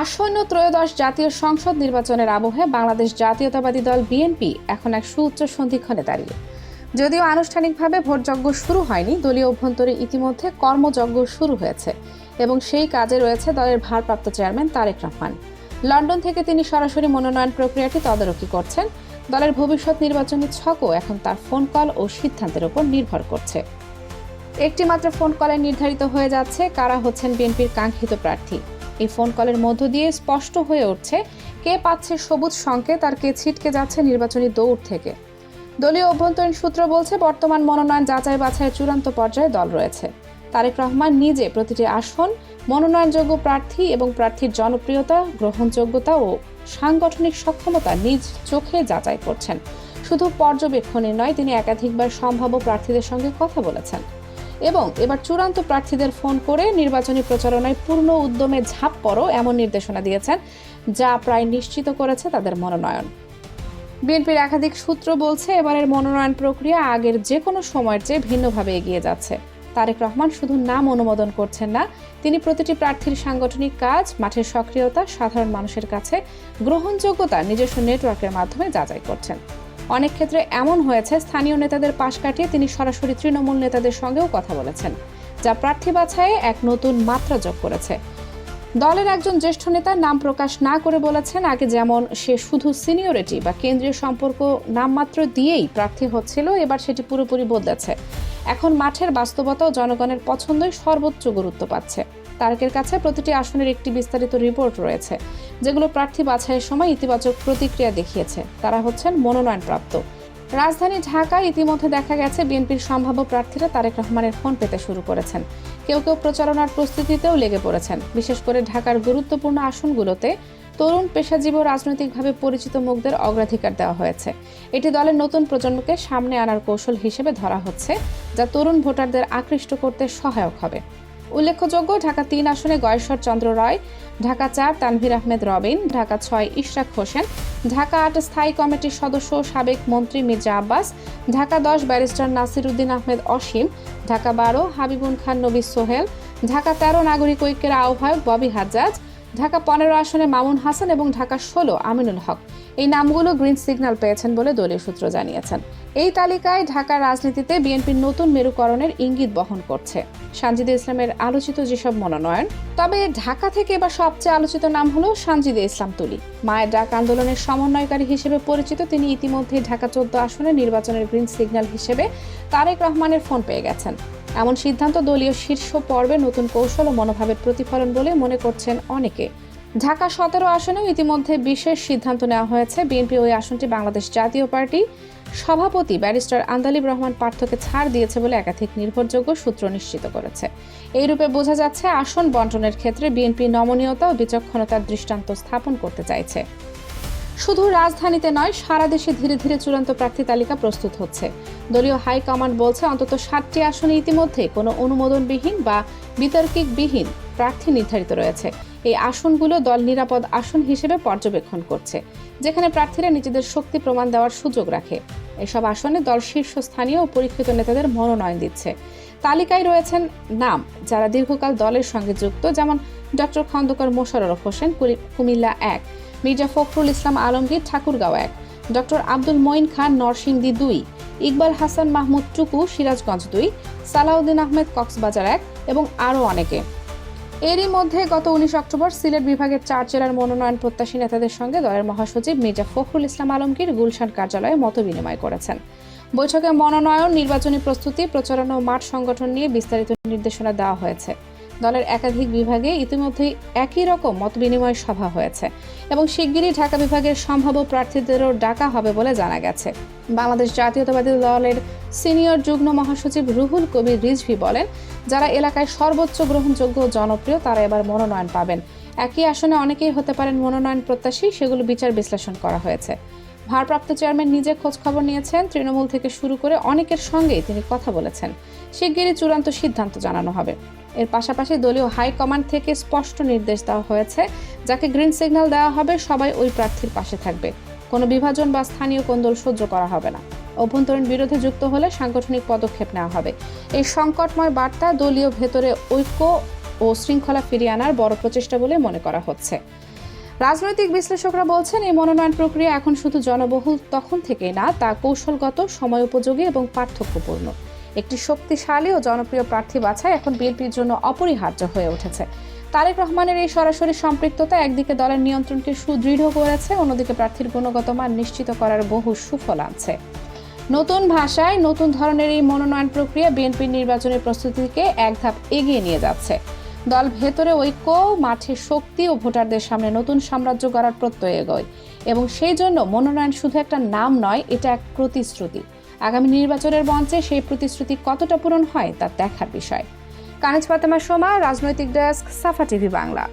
আসন্ন ত্রয়োদশ জাতীয় সংসদ নির্বাচনের আবহে বাংলাদেশ জাতীয়তাবাদী দল বিএনপি এখন এক সুউচ্চ সন্ধিক্ষণে দাঁড়িয়ে। যদিও আনুষ্ঠানিকভাবে ভোটযজ্ঞ শুরু হয়নি, দলীয় অভ্যন্তরে ইতিমধ্যে কর্মযজ্ঞ শুরু হয়েছে এবং সেই কাজে রয়েছে দলের ভারপ্রাপ্ত চেয়ারম্যান তারেক রহমান। লন্ডন থেকে তিনি সরাসরি মনোনয়ন প্রক্রিয়াটি তদারকি করছেন। দলের ভবিষ্যৎ নির্বাচনী ছকও এখন তার ফোন কল ও সিদ্ধান্তের উপর নির্ভর করছে। একটি মাত্র ফোন কলে নির্ধারিত হয়ে যাচ্ছে কারা হচ্ছেন বিএনপির কাঙ্ক্ষিত প্রার্থী। এই ফোন কলের মধ্য দিয়ে স্পষ্ট হয়ে উঠছে কে পাচ্ছে সবুজ সংকেত আর কে ছিটকে যাচ্ছে নির্বাচনী দৌড় থেকে। দলীয় অভ্যন্তরীণ সূত্র বলছে, বর্তমান মনোনয়ন যাচাই বাছাইয়ের চূড়ান্ত পর্যায়ে দল রয়েছে। তারেক রহমান নিজে প্রতিটি আসন, মনোনয়নযোগ্য প্রার্থী এবং প্রার্থীর জনপ্রিয়তা, গ্রহণযোগ্যতা ও সাংগঠনিক সক্ষমতা নিজ চোখে যাচাই করছেন। শুধু পর্যবেক্ষণে নয়, তিনি একাধিকবার সম্ভাব্য প্রার্থীদের সঙ্গে কথা বলেছেন। এবং এবার চূড়ান্ত প্রার্থীদের ফোন করে নির্বাচনী প্রচারণায় পূর্ণ উদ্যমে ঝাঁপ পড়ো এমন নির্দেশনা দিয়েছেন, যা প্রায় নিশ্চিত করেছে তাদের মনোনয়ন। বিএনপির একাধিক সূত্র বলছে, এবারের মনোনয়ন প্রক্রিয়া আগের যে কোনো সময়ের চেয়ে ভিন্নভাবে এগিয়ে যাচ্ছে। তারেক রহমান শুধু নাম অনুমোদন করছেন না, তিনি প্রতিটি প্রার্থীর সাংগঠনিক কাজ, মাঠের সক্রিয়তা, সাধারণ মানুষের কাছে গ্রহণযোগ্যতা, নিজস্ব নেটওয়ার্কের মাধ্যমে যাচাই করছেন। অনেক ক্ষেত্রে এমন হয়েছে, স্থানীয় নেতাদের পাশ কাটিয়ে তিনি সরাসরি তৃণমূল নেতাদের সঙ্গেও কথা বলেছেন, যা প্রার্থী বাছাইয়ে এক নতুন মাত্রা যোগ করেছে। দলের একজন জ্যেষ্ঠ নেতা নাম প্রকাশ না করে বলেছেন, আগে যেমন সে শুধু সিনিয়রিটি বা কেন্দ্রীয় সম্পর্ক নামমাত্র দিয়েই প্রার্থী হচ্ছিল, এবার সেটি পুরোপুরি বদলেছে। এখন মাঠের বাস্তবতা ও জনগণের পছন্দই সর্বোচ্চ গুরুত্ব পাচ্ছে। তারেকের কাছে প্রতিটি আসনের একটি বিস্তারিত রিপোর্ট রয়েছে, যেগুলো প্রার্থী বাছাইয়ের সময় ইতিবাচক প্রতিক্রিয়া দেখিয়েছে। তারা হচ্ছেন মনোনয়নপ্রাপ্ত। রাজধানী ঢাকায় ইতিমধ্যে দেখা গেছে বিএনপির সম্ভাব্য প্রার্থীরা তারেক রহমানের ফোন পেতে শুরু করেছেন। কেউ কেউ প্রচারণার প্রস্তুতিতেও লেগে পড়েছেন। বিশেষ করে ঢাকার গুরুত্বপূর্ণ আসনগুলোতে তরুণ পেশাজীব রাজনৈতিকভাবে পরিচিত মুখদের অগ্রাধিকার দেওয়া হয়েছে। এটি দলের নতুন প্রজন্মকে সামনে আনার কৌশল হিসেবে ধরা হচ্ছে, যা তরুণ ভোটারদের আকৃষ্ট করতে সহায়ক হবে। উল্লেখযোগ্য, ঢাকা তিন আসনে গয়েশ্বর চন্দ্র রায়, ঢাকা চার তানভীর আহমেদ রবিন, ঢাকা ছয় ইশরাক হোসেন, ঢাকা আট স্থায়ী কমিটির সদস্য সাবেক মন্ত্রী মির্জা আব্বাস, ঢাকা দশ ব্যারিস্টার নাসির উদ্দিন আহমেদ অসীম, ঢাকা বারো হাবিবুল খান নবী সোহেল, ঢাকা তেরো নাগরিক ঐক্যের আহ্বায়ক ববি হাজ্জাজ ঢাকা পনেরো আসনে মামুন হাসান এবং ঢাকা ষোলো আমিনুল হক। এই নামগুলো গ্রিন সিগন্যাল পেয়েছেন বলে দলীয় সূত্র জানিয়েছেন। এই তালিকায় ঢাকার রাজনীতিতে বিএনপির নতুন মেরুকরণের ইঙ্গিত বহন করছে। সানজিদে ইসলামের আলোচিত যেসব মনোনয়ন, তবে ঢাকা থেকে এবার সবচেয়ে আলোচিত নাম হলো সানজিদে ইসলাম তুলি। মায়ের ডাক আন্দোলনের সমন্বয়কারী হিসেবে পরিচিত, তিনি ইতিমধ্যে ঢাকা চোদ্দ আসনে নির্বাচনের গ্রিন সিগন্যাল হিসেবে তারেক রহমানের ফোন পেয়ে গেছেন। এমন সিদ্ধান্ত দলীয় শীর্ষ পর্বে নতুন কৌশল ও মনোভাবের প্রতিফলন বলে মনে করছেন অনেকে। ঢাকা সতেরো আসনেও ইতিমধ্যে বিশেষ সিদ্ধান্ত নেওয়া হয়েছে। বিএনপি ওই আসনটি বাংলাদেশ জাতীয় পার্টি সভাপতি ব্যারিস্টার আন্দালিব রহমান পার্থকে ছাড় দিয়েছে বলে একাধিক নির্ভরযোগ্য সূত্র নিশ্চিত করেছে। এই রূপে বোঝা যাচ্ছে, আসন বন্টনের ক্ষেত্রে বিএনপি নমনীয়তা ও বিচক্ষণতার দৃষ্টান্ত স্থাপন করতে চাইছে। শুধু রাজধানীতে নয়, সারা দেশে ধীরে ধীরে চূড়ান্ত প্রার্থী তালিকা প্রস্তুত হচ্ছে। দলীয় হাইকমান্ড বলছে, অন্তত ষাটটি আসনে ইতিমধ্যে কোনো অনুমোদনবিহীন বা বিতর্কিকবিহীন প্রার্থী নির্ধারিত রয়েছে। এই আসনগুলো দল নিরাপদ আসন হিসেবে পর্যবেক্ষণ করছে, যেখানে প্রার্থীরা নিজেদের শক্তি প্রমাণ দেওয়ার সুযোগ রাখে। এসব আসনে দল শীর্ষস্থানীয় ও পরীক্ষিত নেতাদের মনোনয়ন দিচ্ছে। তালিকায় রয়েছেন নাম যারা দীর্ঘকাল দলের সঙ্গে যুক্ত, যেমন ডক্টর খন্দকার মোশাররফ হোসেন কুমিল্লা এক, মির্জা ফখরুল ইসলাম আলমগীর, ঠাকুরগাঁও এক। ডক্টর আব্দুল মঈন খান নরসিংদী দুই, ইকবাল হাসান মাহমুদ টুকু সিরাজগঞ্জ দুই, সালাউদ্দিন আহমেদ কক্সবাজার এক এবং আরও অনেকে। এরই মধ্যে গত উনিশ অক্টোবর সিলেট বিভাগের চার জেলার মনোনয়ন প্রত্যাশী নেতাদের সঙ্গে দলের মহাসচিব মির্জা ফখরুল ইসলাম আলমগীর গুলশান কার্যালয়ে মত বিনিময় করেছেন। বৈঠকে মনোনয়ন, নির্বাচনী প্রস্তুতি, প্রচারণা ও মাঠ সংগঠন নিয়ে বিস্তারিত নির্দেশনা দেওয়া হয়েছে। দলের একাধিক বিভাগে ইতিমধ্যেই একই রকম মত বিনিময় সভা হয়েছে এবং শিগগিরই ঢাকা বিভাগের সম্ভাব্য প্রার্থীদেরও ডাকা হবে বলে জানা গেছে। বাংলাদেশ জাতীয়তাবাদী দলের সিনিয়র যুগ্ম মহাসচিব রুহুল কবির রিজভি বলেন, যারা এলাকায় সর্বোচ্চ গ্রহণযোগ্য ও জনপ্রিয়, তারা এবার মনোনয়ন পাবেন। একই আসনে অনেকেই হতে পারেন মনোনয়ন প্রত্যাশী, সেগুলো বিচার বিশ্লেষণ করা হয়েছে। ভারপ্রাপ্ত চেয়ারম্যান নিজে খোঁজখবর নিয়েছেন। তৃণমূল থেকে শুরু করে অনেকের সঙ্গেই তিনি কথা বলেছেন। শিগগিরই চূড়ান্ত সিদ্ধান্ত জানানো হবে। এর পাশাপাশি দলীয় হাইকমান্ড থেকে স্পষ্ট নির্দেশ দেওয়া হয়েছে, যাকে গ্রিন সিগন্যাল দেওয়া হবে, সবাই ওই প্রার্থীর পাশে থাকবে। কোনো বিভাজন বা স্থানীয় কোন্দল সহ্য করা হবে না। অভ্যন্তরীণ বিরোধে যুক্ত হলে সাংগঠনিক পদক্ষেপ নেওয়া হবে। এই সংকটময় বার্তা দলীয় ভেতরে ঐক্য ও শৃঙ্খলা ফিরিয়ে আনার বড় প্রচেষ্টা বলে মনে করা হচ্ছে। রাজনৈতিক বিশ্লেষকরা বলছেন, এই মনোনয়ন প্রক্রিয়া এখন শুধু জনবহুল তখন থেকে না, তা কৌশলগত সময় উপযোগী এবং পার্থক্যপূর্ণ। একটি শক্তিশালী ও জনপ্রিয় প্রার্থী বাছাই এখন বিএনপির জন্য অপরিহার্য হয়ে উঠেছে। তারেক রহমানের এই সরাসরি সম্পৃক্ততা একদিকে দলের নিয়ন্ত্রণকে সুদৃঢ় করেছে, অন্যদিকে প্রার্থীর গুণগত মান নিশ্চিত করার বহু সুফল আনছে। নতুন ভাষায় নতুন ধরনের এই মনোনয়ন প্রক্রিয়া বিএনপির নির্বাচনের প্রস্তুতিকে এক ধাপ এগিয়ে নিয়ে যাচ্ছে। দল ভেতরে ঐক্য, মাঠে শক্তি ও ভোটারদের সামনে নতুন সাম্রাজ্য গড়ার প্রত্যয় এগোয়। এবং সেই জন্য মনোনয়ন শুধু একটা নাম নয়, এটা এক প্রতিশ্রুতি। আগামী নির্বাচনের মঞ্চে সেই প্রতিশ্রুতি কতটা পূরণ হয়, তা দেখার বিষয়। কানেজ ফাতেমা সোমা, রাজনৈতিক ডেস্ক, সাফা টিভি বাংলা।